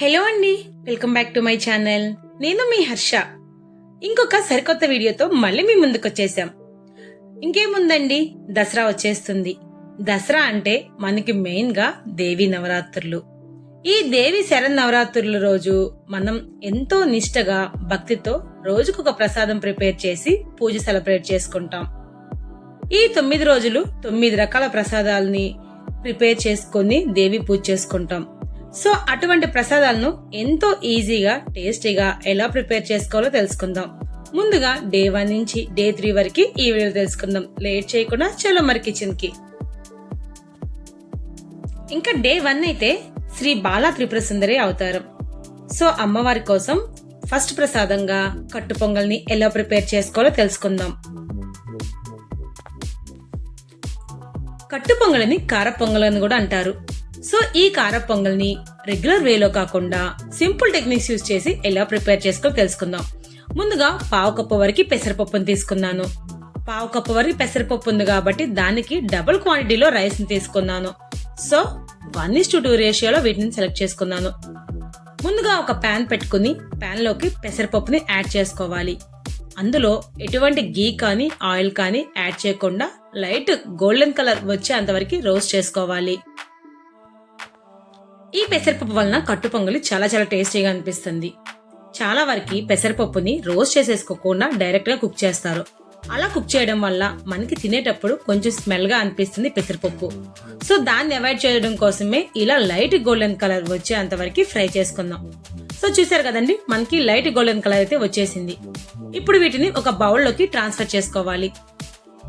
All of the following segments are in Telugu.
హలో అండి welcome back to my channel. నేను మీ హర్ష. ఇంకొక సరికొత్త వీడియోతో మళ్ళీ మీ ముందుకు వచ్చేసాం. ఇంకేముందండి దసరా వచ్చేస్తుంది. దసరా అంటే మనకి మెయిన్గా దేవి నవరాత్రులు. ఈ దేవి శర నవరాత్రుల రోజు మనం ఎంతో నిష్టగా భక్తితో రోజుకొక ప్రసాదం ప్రిపేర్ చేసి పూజ సెలబ్రేట్ చేసుకుంటాం. ఈ తొమ్మిది రోజులు తొమ్మిది రకాల ప్రసాదాలని ప్రిపేర్ చేసుకొని దేవి పూజ చేసుకుంటాం. సో అటువంటి ప్రసాదాలను ఎంతో ఈజీగా టేస్టీగా ఎలా ప్రిపేర్ చేసుకోవాలో తెలుసుకుందాం. ముందుగా డే వన్ నుంచి డే త్రీ వరకు ఈ వీడియో తెలుసుకుందాం. లేట్ చేయకుండా చలో మరి కిచెన్కి ఇంకా డే వన్ అయితే శ్రీ బాలా త్రిపుర సుందరి అవతారం. సో అమ్మవారి కోసం ఫస్ట్ ప్రసాదంగా కట్టు పొంగల్ని ఎలా ప్రిపేర్ చేసుకోవాలో తెలుసుకుందాం. కట్టు పొంగల్ని కార పొంగల్ అని కూడా అంటారు. సో ఈ కార పొంగల్ని రెగ్యులర్ వేలో కాకుండా సింపుల్ టెక్నిక్స్ యూజ్ చేసి ఎలా ప్రిపేర్ చేసుకో తెలుసుకుందాం. ముందుగా పావు కప్పు వరకు పెసరపప్పును తీసుకున్నాను. పావు కప్పు వరకు పెసరపప్పు ఉంది కాబట్టి దానికి డబుల్ క్వాంటిటీలో రైస్ని తీసుకున్నాను. So one is to two రేషియోలో వీటిని సెలెక్ట్ చేసుకున్నాను. ముందుగా ఒక ప్యాన్ పెట్టుకుని ప్యాన్లోకి పెసరపప్పుని యాడ్ చేసుకోవాలి. అందులో ఎటువంటి గీ కానీ ఆయిల్ కానీ యాడ్ చేయకుండా లైట్ గోల్డెన్ కలర్ వచ్చే అంతవరకు రోస్ట్ చేసుకోవాలి. ఈ పెసరపప్పు వలన కట్టు పొంగలి చాలా చాలా టేస్టీగా అనిపిస్తుంది. చాలా వరకు పెసరపప్పుని రోస్ట్ చేసేసుకోకుండా డైరెక్ట్గా కుక్ చేస్తారు. అలా కుక్ చేయడం వల్ల మనకి తినేటప్పుడు కొంచెం స్మెల్గా అనిపిస్తుంది పెసరపప్పు. సో దాన్ని అవాయిడ్ చేయడం కోసమే ఇలా లైట్ గోల్డెన్ కలర్ వచ్చేంత వరకు ఫ్రై చేసుకుందాం. సో చూసారు కదండి మనకి లైట్ గోల్డెన్ కలర్ అయితే వచ్చేసింది. ఇప్పుడు వీటిని ఒక బౌల్లోకి ట్రాన్స్ఫర్ చేసుకోవాలి.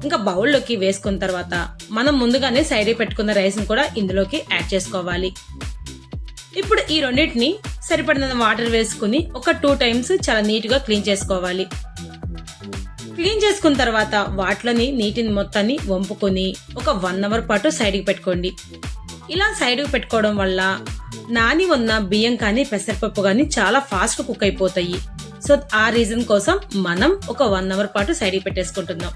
ఇంకా బౌల్లోకి వేసుకున్న తర్వాత మనం ముందుగానే సైడ్ పెట్టుకున్న రైస్ని కూడా ఇందులోకి యాడ్ చేసుకోవాలి. ఇప్పుడు ఈ రెండింటిని సరిపడిన వాటర్ వేసుకుని ఒక టూ టైమ్స్ చాలా నీట్గా క్లీన్ చేసుకోవాలి. క్లీన్ చేసుకున్న తర్వాత వాటిలోని నీటిని మొత్తాన్ని వంపుకొని ఒక వన్ అవర్ పాటు సైడ్కి పెట్టుకోండి. ఇలా సైడ్కి పెట్టుకోవడం వల్ల నాని ఉన్న బియ్యం కానీ పెసరపప్పు కానీ చాలా ఫాస్ట్ కుక్ అయిపోతాయి. సో ఆ రీజన్ కోసం మనం ఒక వన్ అవర్ పాటు సైడ్కి పెట్టేసుకుంటున్నాం.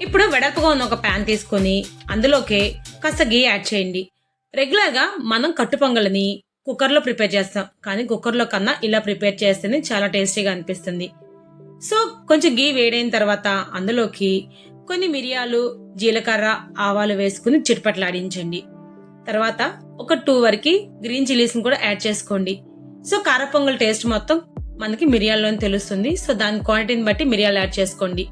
ఇప్పుడు వెడల్పుగా ఉన్న ఒక ప్యాన్ తీసుకొని అందులోకి కాస్త గీ యాడ్ చేయండి. రెగ్యులర్గా మనం కట్టుపొంగల్ని కుక్కర్లో ప్రిపేర్ చేస్తాం. కానీ కుక్కర్లో కన్నా ఇలా ప్రిపేర్ చేస్తేనే చాలా టేస్టీగా అనిపిస్తుంది. సో కొంచెం గీ వేడైన తర్వాత అందులోకి కొన్ని మిరియాలు జీలకర్ర ఆవాలు వేసుకుని చిట్పట్లాడించండి. తర్వాత ఒక టూ వరకు గ్రీన్ చిల్లీస్ని కూడా యాడ్ చేసుకోండి. సో కార పొంగల్ టేస్ట్ మొత్తం మనకి మిరియాల్లోనే తెలుస్తుంది. సో దాని క్వాంటిటీని బట్టి మిరియాలు యాడ్ చేసుకోండి.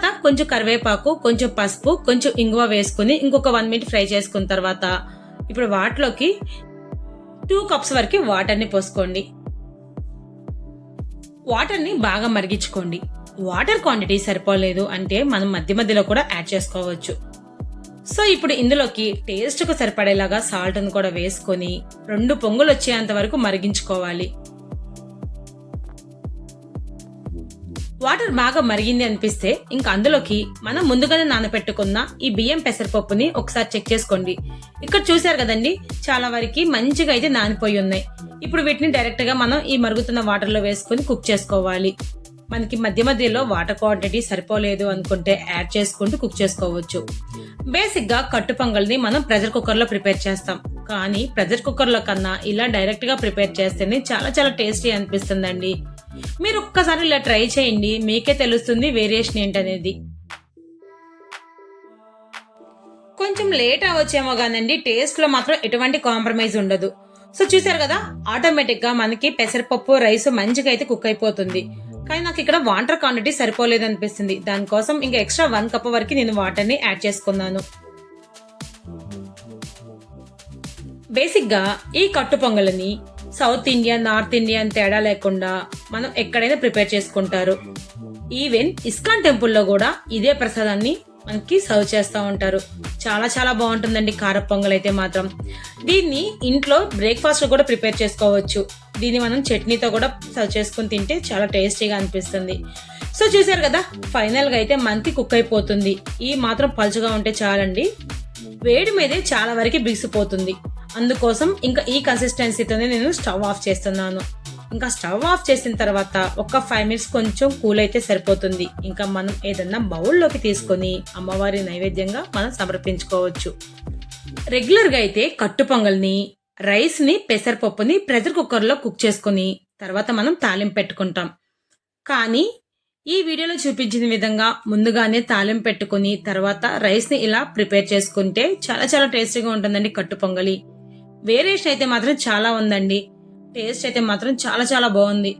తర్వాత కొంచెం కరివేపాకు కొంచెం పసుపు కొంచెం ఇంగువ వేసుకుని ఇంకొక వన్ మినిట్ ఫ్రై చేసుకున్న తర్వాత ఇప్పుడు వాటిలోకి టూ కప్స్ వరకు వాటర్ని పోసుకోండి. వాటర్ని బాగా మరిగించుకోండి. వాటర్ క్వాంటిటీ సరిపోలేదు అంటే మనం మధ్య మధ్యలో కూడా యాడ్ చేసుకోవచ్చు. సో ఇప్పుడు ఇందులోకి టేస్ట్కు సరిపడేలాగా సాల్ట్ని కూడా వేసుకొని రెండు పొంగులు వచ్చేంత వరకు మరిగించుకోవాలి. వాటర్ బాగా మరిగింది అనిపిస్తే ఇంకా అందులోకి మనం ముందుగానే నానబెట్టుకున్న ఈ బియ్యం పెసరపప్పుని ఒకసారి చెక్ చేసుకోండి. ఇక్కడ చూసారు కదండి చాలా వరకు మంచిగా అయితే నానిపోయి ఉన్నాయి. ఇప్పుడు వీటిని డైరెక్ట్గా మనం ఈ మరుగుతున్న వాటర్లో వేసుకుని కుక్ చేసుకోవాలి. మనకి మధ్య మధ్యలో వాటర్ క్వాంటిటీ సరిపోలేదు అనుకుంటే యాడ్ చేసుకుంటూ కుక్ చేసుకోవచ్చు. బేసిక్గా కట్టు పొంగల్ని మనం ప్రెషర్ కుక్కర్లో ప్రిపేర్ చేస్తాం. కానీ ప్రెషర్ కుక్కర్లో కన్నా ఇలా డైరెక్ట్గా ప్రిపేర్ చేస్తేనే చాలా చాలా టేస్టీ అనిపిస్తుందండి. మీరు ఒక్కసారి ఇలా ట్రై చేయండి. మీకే తెలుస్తుంది వేరియేషన్ ఏంటనేది. కొంచెం లేట్ అవచ్చేమో కానండి. టేస్ట్లో మాత్రం ఎటువంటి కాంప్రమైజ్ ఉండదు. సో చూసారు కదా? ఆటోమేటిక్గా మనకి పెసరపప్పు రైస్ మంచిగా అయితే కుక్ అయిపోతుంది. కానీ నాకు ఇక్కడ వాటర్ క్వాంటిటీ సరిపోలేదు అనిపిస్తుంది దానికోసం ఇంకా ఎక్స్ట్రా వన్ కప్ వరకు నేను వాటర్ని యాడ్ చేసుకున్నాను. బేసిక్గా ఈ కట్టు పొంగలని సౌత్ ఇండియా నార్త్ ఇండియా అని తేడా లేకుండా మనం ఎక్కడైనా ప్రిపేర్ చేసుకుంటారు. ఈవెన్ ఇస్కాన్ టెంపుల్లో కూడా ఇదే ప్రసాదాన్ని మనకి సర్వ్ చేస్తూ ఉంటారు. చాలా చాలా బాగుంటుందండి కార పొంగల్ అయితే మాత్రం. దీన్ని ఇంట్లో బ్రేక్ఫాస్ట్ కూడా ప్రిపేర్ చేసుకోవచ్చు. దీన్ని మనం చట్నీతో కూడా సర్వ్ చేసుకుని తింటే చాలా టేస్టీగా అనిపిస్తుంది. సో చూసారు కదా ఫైనల్గా అయితే మనకి కుక్ అయిపోతుంది. ఈ మాత్రం పలుచగా ఉంటే చాలండి. వేడి మీదే చాలా వరకు బిగిసిపోతుంది. అందుకోసం ఇంకా ఈ కన్సిస్టెన్సీతోనే నేను స్టవ్ ఆఫ్ చేస్తున్నాను. ఇంకా స్టవ్ ఆఫ్ చేసిన తర్వాత ఒక ఫైవ్ మినిట్స్ కొంచెం కూల్ అయితే సరిపోతుంది. ఇంకా మనం ఏదన్నా బౌల్లోకి తీసుకొని అమ్మవారి నైవేద్యంగా మనం సమర్పించుకోవచ్చు. రెగ్యులర్గా అయితే కట్టు పొంగల్ని రైస్ని పెసరపప్పుని ప్రెషర్ కుక్కర్లో కుక్ చేసుకొని తర్వాత మనం తాలింపు పెట్టుకుంటాం. కానీ ఈ వీడియోలో చూపించిన విధంగా ముందుగానే తాలింపు పెట్టుకుని తర్వాత రైస్ని ఇలా ప్రిపేర్ చేసుకుంటే చాలా చాలా టేస్టీగా ఉంటుందండి కట్టు పొంగలి. వేరియేషన్ అయితే మాత్రం చాలా ఉందండి. టేస్ట్ అయితే మాత్రం చాలా చాలా బాగుంది.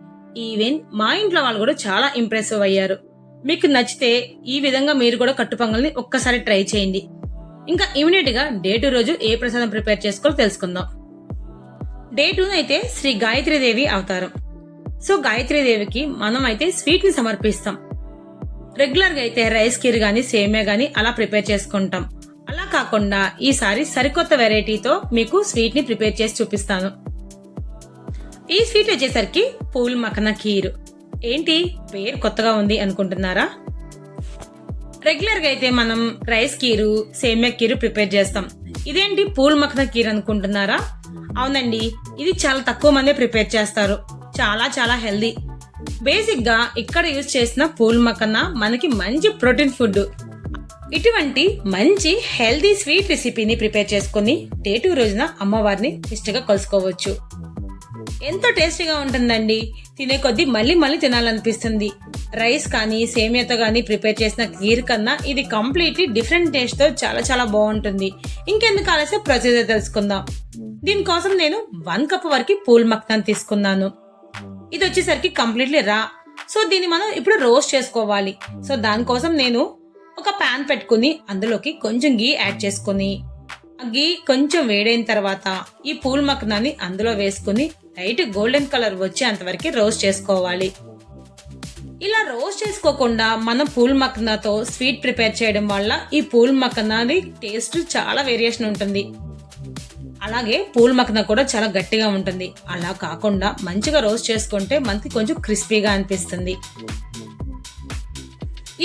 ఈవెన్ మా ఇంట్లో వాళ్ళు కూడా చాలా ఇంప్రెసివ్ అయ్యారు. మీకు నచ్చితే ఈ విధంగా మీరు కూడా కట్టు పొంగల్ని ఒక్కసారి ట్రై చేయండి. ఇంకా ఇమీడియట్గా డే టూ రోజు ఏ ప్రసాదం ప్రిపేర్ చేసుకోవాలో తెలుసుకుందాం. డే టూ అయితే శ్రీ గాయత్రీదేవి అవతారం. సో గాయత్రీదేవికి మనం అయితే స్వీట్ని సమర్పిస్తాం. రెగ్యులర్గా అయితే రైస్ కీర్ గానీ సేమియా గానీ అలా ప్రిపేర్ చేసుకుంటాం. అలా కాకుండా ఈసారి సరికొత్త వెరైటీతో మీకు స్వీట్ని ప్రిపేర్ చేసి చూపిస్తాను. ఈ స్వీట్ వచ్చేసరికి పూల్ మఖన కీర్. ఏంటి? పేరు కొత్తగా ఉంది అనుకుంటున్నారా? రెగ్యులర్గా అయితే మనం రైస్ కీరు సేమియా కీరు ప్రిపేర్ చేస్తాం. ఇదేంటి పూల్ మఖన కీర్ అనుకుంటున్నారా? అవునండి ఇది చాలా తక్కువ మంది ప్రిపేర్ చేస్తారు. చాలా చాలా హెల్దీ. బేసిక్గా ఇక్కడ యూజ్ చేసిన పూల్ మఖన మనకి మంచి ప్రోటీన్ ఫుడ్. ఇటువంటి మంచి హెల్దీ స్వీట్ రెసిపీని ప్రిపేర్ చేసుకుని డే టూ రోజున అమ్మవారిని ఇష్టగా కలుసుకోవచ్చు. ఎంతో టేస్టీగా ఉంటుందండి. తినే కొద్దీ మళ్ళీ మళ్ళీ తినాలనిపిస్తుంది. రైస్ కానీ సేమియాతో కానీ ప్రిపేర్ చేసిన కీర్ కన్నా ఇది కంప్లీట్లీ డిఫరెంట్ టేస్ట్తో చాలా చాలా బాగుంటుంది. ఇంకెందుకు ఆలస్యం? ప్రొసీజర్ తెలుసుకుందాం. దీనికోసం నేను వన్ కప్ వరకు పూల్ మక్నాన్ తీసుకున్నాను. ఇది వచ్చేసరికి కంప్లీట్లీ రా. సో దీన్ని మనం ఇప్పుడు రోస్ట్ చేసుకోవాలి. సో దానికోసం నేను ఒక ప్యాన్ పెట్టుకుని అందులోకి కొంచెం గీ యాడ్ చేసుకుని ఆ గీ కొంచెం వేడైన తర్వాత ఈ పూల్ మక్నాన్ని అందులో వేసుకుని లైట్ గోల్డెన్ కలర్ వచ్చేంత వరకు రోస్ట్ చేసుకోవాలి. ఇలా రోస్ట్ చేసుకోకుండా మనం పూల్ మక్కనాతో స్వీట్ ప్రిపేర్ చేయడం వల్ల ఈ పూల్ మక్కనాది టేస్ట్ చాలా వేరియేషన్ ఉంటుంది. అలాగే పూల్ మక్కన కూడా చాలా గట్టిగా ఉంటుంది. అలా కాకుండా మంచిగా రోస్ట్ చేసుకుంటే మనకి కొంచెం క్రిస్పీగా అనిపిస్తుంది.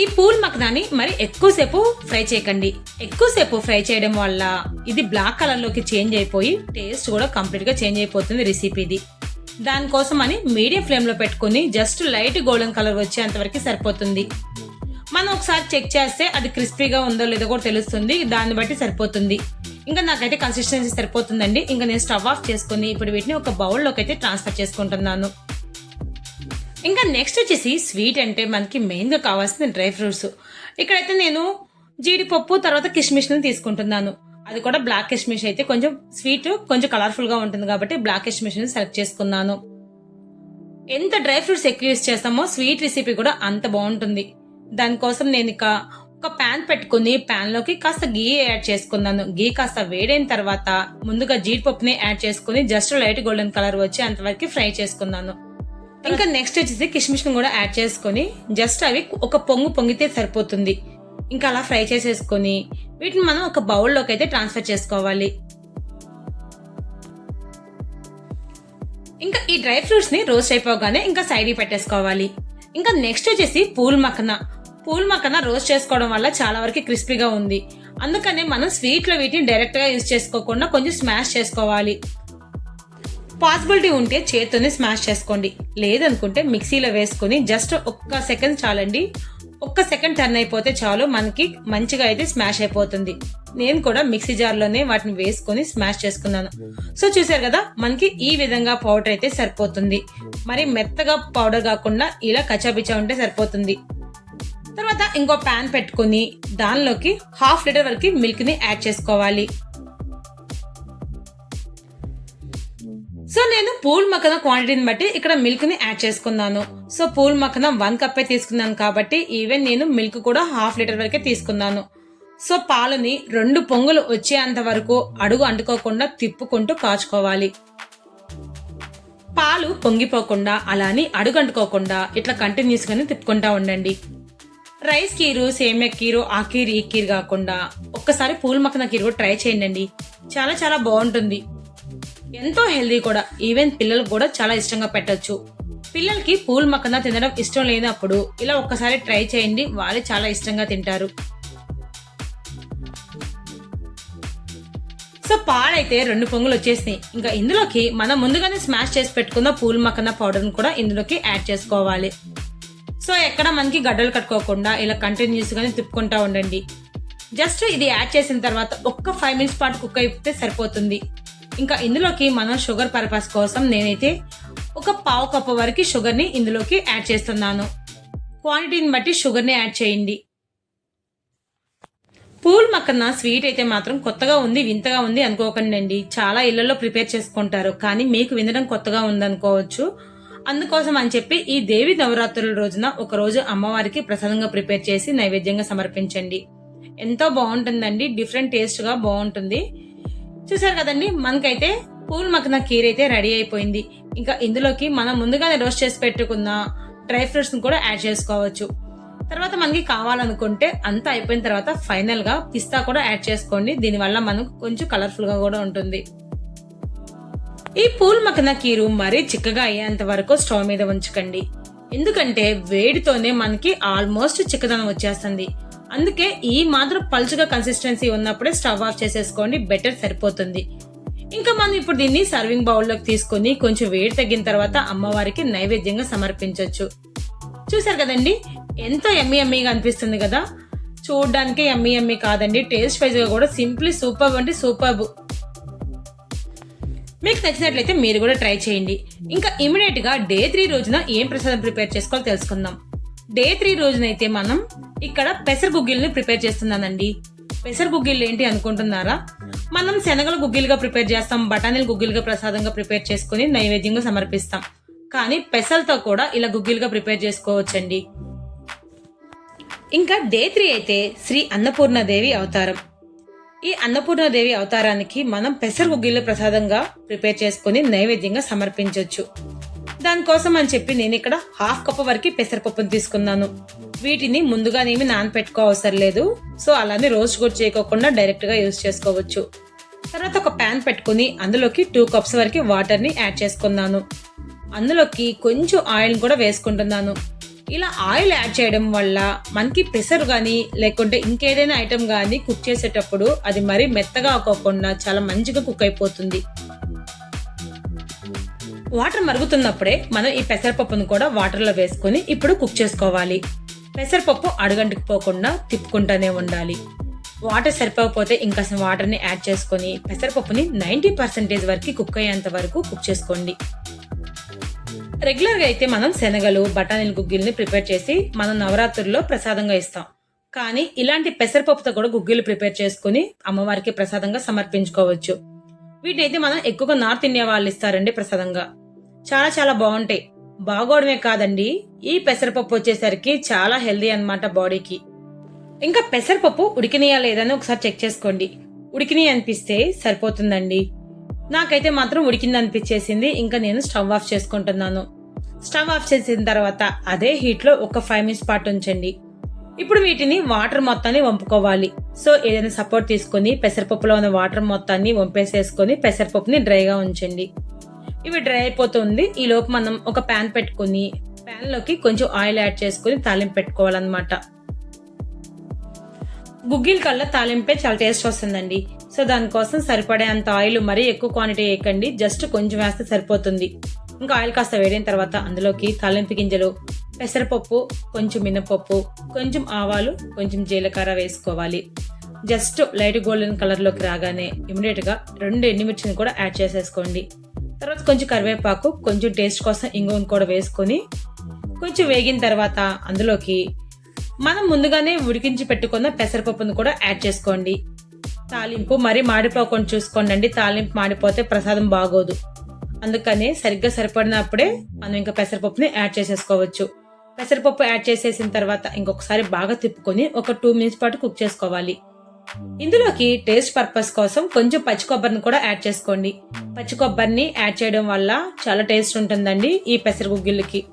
ఈ పూల్ మక్కనాని మరి ఎక్కువసేపు ఫ్రై చేయకండి. ఎక్కువసేపు ఫ్రై చేయడం వల్ల ఇది బ్లాక్ కలర్లోకి చేంజ్ అయిపోయి టేస్ట్ కూడా కంప్లీట్గా చేంజ్ అయిపోతుంది రెసిపీది. దానికోసం అని మీడియం ఫ్లేమ్లో పెట్టుకుని జస్ట్ లైట్ గోల్డెన్ కలర్ వచ్చేంత వరకు సరిపోతుంది. మనం ఒకసారి చెక్ చేస్తే అది క్రిస్పీగా ఉందో లేదో కూడా తెలుస్తుంది. దాన్ని బట్టి సరిపోతుంది. ఇంకా నాకైతే కన్సిస్టెన్సీ సరిపోతుందండి. ఇంకా నేను స్టవ్ ఆఫ్ చేసుకుని ఇప్పుడు వీటిని ఒక బౌల్లోకి అయితే ట్రాన్స్ఫర్ చేసుకుంటున్నాను. ఇంకా నెక్స్ట్ వచ్చేసి స్వీట్ అంటే మనకి మెయిన్గా కావాల్సిన డ్రై ఫ్రూట్స్. ఇక్కడైతే నేను జీడిపప్పు తర్వాత కిస్మిష్ని తీసుకుంటున్నాను. అది కూడా బ్లాక్ కిస్మిష్ అయితే కొంచెం స్వీట్ కొంచెం కలర్ఫుల్గా ఉంటుంది కాబట్టి బ్లాక్ కిస్మిష్ని సెలెక్ట్ చేసుకున్నాను. ఎంత డ్రై ఫ్రూట్స్ ఎక్కువ యూస్ చేస్తామో స్వీట్ రెసిపీ కూడా అంత బాగుంటుంది. దానికోసం నేను ఇక ఒక ప్యాన్ పెట్టుకుని ప్యాన్లోకి కాస్త గీ యాడ్ చేసుకున్నాను. గీ కాస్త వేడైన తర్వాత ముందుగా జీడిపప్పుని యాడ్ చేసుకుని జస్ట్ లైట్ గోల్డెన్ కలర్ వచ్చి అంతవరకు ఫ్రై చేసుకున్నాను. ఇంకా నెక్స్ట్ వచ్చేసి కిస్మిష్ కూడా యాడ్ చేసుకొని జస్ట్ అవి ఒక పొంగు పొంగితే సరిపోతుంది. ఇంకా అలా ఫ్రై చేసేసుకొని వీటిని మనం ఒక బౌల్లోకి అయితే ట్రాన్స్ఫర్ చేసుకోవాలి. ఇంకా ఈ డ్రై ఫ్రూట్స్ని రోస్ట్ అయిపోగానే ఇంకా సైడ్ పెట్టేసుకోవాలి. ఇంకా నెక్స్ట్ వచ్చేసి పూల్ మక్కన పూల్ మక్కన రోస్ట్ చేసుకోవడం వల్ల చాలా వరకు క్రిస్పీగా ఉంది. అందుకనే మనం స్వీట్లో వీటిని డైరెక్ట్గా యూజ్ చేసుకోకుండా కొంచెం స్మాష్ చేసుకోవాలి. పాసిబిలిటీ ఉంటే చేతితోనే స్మాష్ చేసుకోండి. లేదనుకుంటే మిక్సీలో వేసుకొని జస్ట్ ఒక్క సెకండ్ చాలండి. ఒక్క సెకండ్ టర్న్ అయిపోతే చాలు మనకి మంచిగా అయితే స్మాష్ అయిపోతుంది. నేను కూడా మిక్సీ జార్లోనే వాటిని వేసుకొని స్మాష్ చేసుకున్నాను. సో చూసారు కదా మనకి ఈ విధంగా పౌడర్ అయితే సరిపోతుంది. మరి మెత్తగా పౌడర్ కాకుండా ఇలా కచ్చాపిచ్చా ఉంటే సరిపోతుంది. తర్వాత ఇంకో ప్యాన్ పెట్టుకుని దానిలోకి హాఫ్ లీటర్ వరకు మిల్క్ని యాడ్ చేసుకోవాలి. సో నేను పూల్ మక్కన క్వాంటిటీని బట్టి ఇక్కడ మిల్క్ని యాడ్ చేసుకున్నాను. సో పూల్ మక్కన వన్ కప్పే తీసుకున్నాను కాబట్టి ఈవెన్ నేను మిల్క్ కూడా హాఫ్ లీటర్ వరకే తీసుకున్నాను. సో పాలని రెండు పొంగులు వచ్చేంత వరకు అడుగు అంటుకోకుండా తిప్పుకుంటూ కాచుకోవాలి. పాలు పొంగిపోకుండా అలాని అడుగు అంటుకోకుండా ఇట్లా కంటిన్యూస్గానే తిప్పుకుంటా ఉండండి. రైస్ కీరు సేమియా కీరు ఆ కీరు ఈ కీరు కాకుండా ఒక్కసారి పూల మక్కన కీరు కూడా ట్రై చేయండి చాలా చాలా బాగుంటుంది. ఎంతో హెల్దీ కూడా. ఈవెన్ పిల్లలకు కూడా చాలా ఇష్టంగా పెట్టొచ్చు. పిల్లలకి పూల మక్కన తినడం ఇష్టం లేనప్పుడు ఇలా ఒక్కసారి ట్రై చేయండి. వాళ్ళు చాలా ఇష్టంగా తింటారు. సో పాలైతే రెండు పొంగులు వచ్చేసినాయి. ఇంకా ఇందులోకి మనం ముందుగానే స్మాష్ చేసి పెట్టుకున్న పూల్ మక్కన పౌడర్ని కూడా ఇందులోకి యాడ్ చేసుకోవాలి. సో ఎక్కడ మనకి గడ్డలు కట్టుకోకుండా ఇలా కంటిన్యూస్గానే తిప్పుకుంటా ఉండండి. జస్ట్ ఇది యాడ్ చేసిన తర్వాత ఒక్క ఫైవ్ మినిట్స్ పాటు కుక్ అయిపోతే సరిపోతుంది. ఇంకా ఇందులోకి మనం షుగర్ పర్పస్ కోసం నేనైతే ఒక పావు కప్పు వరకు షుగర్ని ఇందులోకి యాడ్ చేస్తున్నాను. క్వాంటిటీని బట్టి షుగర్ని యాడ్ చేయండి. పూల్ మక్కన స్వీట్ అయితే మాత్రం కొత్తగా ఉంది వింతగా ఉంది అనుకోకండి అండి చాలా ఇళ్ళలో ప్రిపేర్ చేసుకుంటారు. కానీ మీకు వినడం కొత్తగా ఉందనుకోవచ్చు. అందుకోసం అని చెప్పి ఈ దేవి నవరాత్రుల రోజున ఒక రోజు అమ్మవారికి ప్రసాదంగా ప్రిపేర్ చేసి నైవేద్యంగా సమర్పించండి. ఎంతో బాగుంటుందండి డిఫరెంట్ టేస్ట్గా బాగుంటుంది. చూసారు కదండి మనకైతే పూల్ మక్కన కీర్ అయితే రెడీ అయిపోయింది. ఇంకా ఇందులోకి మనం ముందుగానే రోస్ట్ చేసి పెట్టుకున్న డ్రై ఫ్రూట్స్ కూడా యాడ్ చేసుకోవచ్చు. తర్వాత మనకి కావాలనుకుంటే అంతా అయిపోయిన తర్వాత ఫైనల్గా పిస్తా కూడా యాడ్ చేసుకోండి. దీనివల్ల మనకు కొంచెం కలర్ఫుల్గా కూడా ఉంటుంది. ఈ పూల్ మకన కీరు మరీ చిక్కగా అయ్యేంత వరకు స్టవ్ మీద ఉంచకండి. ఎందుకంటే వేడితోనే మనకి ఆల్మోస్ట్ చిక్కదనం వచ్చేస్తుంది. అందుకే ఈ మాత్రం పలుచగా కన్సిస్టెన్సీ ఉన్నప్పుడే స్టవ్ ఆఫ్ చేసేసుకోండి బెటర్ సరిపోతుంది. ఇంకా మనం ఇప్పుడు దీన్ని సర్వింగ్ బౌల్లోకి తీసుకొని కొంచెం వేడి తగ్గిన తర్వాత అమ్మవారికి నైవేద్యంగా సమర్పించవచ్చు చూసారు కదండి? ఎంతో ఎమ్మి ఎమ్మిగా అనిపిస్తుంది కదా? చూడడానికి ఎమ్మి ఎమ్మి కాదండి. టేస్ట్ వైజ్గా కూడా సింప్లీ సూపర్ అంటే సూపర్ మీకు నచ్చినట్లయితే మీరు కూడా ట్రై చేయండి. ఇంకా ఇమీడియట్గా డే త్రీ రోజున ఏం ప్రసాదం ప్రిపేర్ చేసుకోవాలో తెలుసుకుందాం. డే త్రీ రోజునైతే మనం ఇక్కడ పెసర గుగ్గిల్ని ప్రిపేర్ చేస్తున్నానండి. పెసర గుగ్గిళ్ళు ఏంటి అనుకుంటున్నారా? మనం శనగలు గుగ్గిలుగా ప్రిపేర్ చేస్తాం బఠానీలు గుగ్గిలుగా ప్రసాదంగా ప్రిపేర్ చేసుకుని నైవేద్యంగా సమర్పిస్తాం. కానీ పెసలతో కూడా ఇలా గుగ్గిలుగా ప్రిపేర్ చేసుకోవచ్చండి. ఇంకా డే త్రీ అయితే శ్రీ అన్నపూర్ణదేవి అవతారం. ఈ అన్నపూర్ణాదేవి అవతారానికి మనం పెసర గుగ్గిళ్ళ ప్రసాదంగా ప్రిపేర్ చేసుకుని నైవేద్యంగా సమర్పించవచ్చు దానికోసం అని చెప్పి నేను ఇక్కడ హాఫ్ కప్ వరకు పెసరపప్పును తీసుకున్నాను. వీటిని ముందుగానేమి నానపెట్టుకోవసరం లేదు. సో అలానే రోస్ట్ కూడా చేయకోకుండా డైరెక్ట్గా యూజ్ చేసుకోవచ్చు. తర్వాత ఒక ప్యాన్ పెట్టుకుని అందులోకి టూ కప్స్ వరకు వాటర్ని యాడ్ చేసుకున్నాను. అందులోకి కొంచెం ఆయిల్ కూడా వేసుకుంటున్నాను. ఇలా ఆయిల్ యాడ్ చేయడం వల్ల మనకి పెసరు కానీ లేకుంటే ఇంకేదైనా ఐటెం కానీ కుక్ చేసేటప్పుడు అది మరీ మెత్తగా అవ్వకుండా చాలా మంచిగా కుక్ అయిపోతుంది. వాటర్ మరుగుతున్నప్పుడే మనం ఈ పెసరపప్పును కూడా వాటర్లో వేసుకొని ఇప్పుడు కుక్ చేసుకోవాలి. పెసరపప్పు అడుగంటికి పోకుండా తిప్పుకుంటూనే ఉండాలి. వాటర్ సరిపోకపోతే ఇంకా వాటర్ని యాడ్ చేసుకొని పెసరపప్పుని నైంటీ పర్సెంటేజ్ వరకు కుక్ అయ్యేంత వరకు కుక్ చేసుకోండి. రెగ్యులర్గా అయితే మనం శనగలు బఠానీల గుగ్గిల్ని ప్రిపేర్ చేసి మనం నవరాత్రుల్లో ప్రసాదంగా ఇస్తాం. కానీ ఇలాంటి పెసరపప్పుతో కూడా గుగ్గిలు ప్రిపేర్ చేసుకుని అమ్మవారికి ప్రసాదంగా సమర్పించుకోవచ్చు. వీటినైతే మనం ఎక్కువగా నార్త్ ఇండియా వాళ్ళు ఇస్తారండి ప్రసాదంగా. చాలా చాలా బాగుంటాయి. బాగోవడమే కాదండి ఈ పెసరపప్పు వచ్చేసరికి చాలా హెల్దీ అన్నమాట బాడీకి. ఇంకా పెసరపప్పు ఉడికినయా లేదని ఒకసారి చెక్ చేసుకోండి. ఉడికినాయి అనిపిస్తే సరిపోతుందండి. నాకైతే మాత్రం ఉడికింది అనిపించేసింది ఇంకా నేను స్టవ్ ఆఫ్ చేసుకుంటున్నాను. స్టవ్ ఆఫ్ చేసిన తర్వాత అదే హీట్లో ఒక ఫైవ్ మినిట్స్ పాటు ఉంచండి. ఇప్పుడు వీటిని వాటర్ మొత్తాన్ని వంపుకోవాలి. సో ఏదైనా సపోర్ట్ తీసుకొని పెసరపప్పులో ఉన్న వాటర్ మొత్తాన్ని వంపేసేసుకొని పెసరపప్పుని డ్రైగా ఉంచండి. ఇవి డ్రై అయిపోతుంది. ఈ లోపు మనం ఒక ప్యాన్ పెట్టుకుని ప్యాన్లోకి కొంచెం ఆయిల్ యాడ్ చేసుకుని తాలింపు పెట్టుకోవాలన్నమాట. గుగ్గిల కల్లా తాలింపే చాలా టేస్ట్ వస్తుందండి. సో దానికోసం సరిపడే అంత ఆయిల్ మరీ ఎక్కువ క్వాంటిటీ వేయకండి జస్ట్ కొంచెం వేస్తే సరిపోతుంది. ఇంకా ఆయిల్ కాస్త వేడిన తర్వాత అందులోకి తాలింపు గింజలు పెసరపప్పు కొంచెం మినపప్పు కొంచెం ఆవాలు కొంచెం జీలకర్ర వేసుకోవాలి. జస్ట్ లైట్ గోల్డెన్ కలర్లోకి రాగానే ఇమీడియట్గా రెండు ఎండుమిర్చిని కూడా యాడ్ చేసేసుకోండి. తర్వాత కొంచెం కరివేపాకు కొంచెం టేస్ట్ కోసం ఇంగువను కూడా వేసుకొని కొంచెం వేగిన తర్వాత అందులోకి మనం ముందుగానే ఉడికించి పెట్టుకున్న పెసరపప్పును కూడా యాడ్ చేసుకోండి. తాలింపు మరీ మాడిపోకుండా చూసుకోండి తాలింపు మాడిపోతే ప్రసాదం బాగోదు. అందుకని సరిగ్గా సరిపడినప్పుడే మనం ఇంకా పెసరపప్పుని యాడ్ చేసేసుకోవచ్చు. పెసరపప్పు యాడ్ చేసేసిన తర్వాత ఇంకొకసారి బాగా తిప్పుకొని ఒక టూ మినిట్స్ పాటు కుక్ చేసుకోవాలి. ఇందులోకి టేస్ట్ పర్పస్ కోసం కొంచెం పచ్చి కొబ్బరిని కూడా యాడ్ చేసుకోండి. పచ్చి కొబ్బరిని యాడ్ చేయడం వల్ల చాలా టేస్ట్ ఉంటుందండి ఈ పెసర గుగ్గిళ్ళకి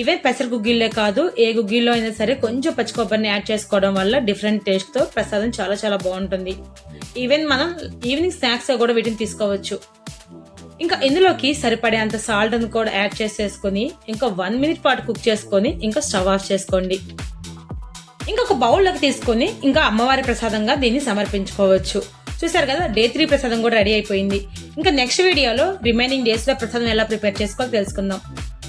ఈవెన్ పెసర గుగ్గిళ్ళే కాదు ఏ గుగ్గిల్లో అయినా సరే కొంచెం పచ్చి కొబ్బరిని యాడ్ చేసుకోవడం వల్ల డిఫరెంట్ టేస్ట్తో ప్రసాదం చాలా చాలా బాగుంటుంది. ఈవెన్ మనం ఈవినింగ్ స్నాక్స్ కూడా వీటిని తీసుకోవచ్చు. ఇంకా ఇందులోకి సరిపడే అంత సాల్ట్ అని కూడా యాడ్ చేసేసుకొని ఇంకా వన్ మినిట్ పాటు కుక్ చేసుకొని ఇంకా స్టవ్ ఆఫ్ చేసుకోండి. ఇంకొక బౌల్లోకి తీసుకొని ఇంకా అమ్మవారి ప్రసాదంగా దీన్ని సమర్పించుకోవచ్చు. చూసారు కదా డే త్రీ ప్రసాదం కూడా రెడీ అయిపోయింది. ఇంకా నెక్స్ట్ వీడియోలో రిమైనింగ్ డేస్లో ప్రసాదం ఎలా ప్రిపేర్ చేసుకోవాలో తెలుసుకుందాం.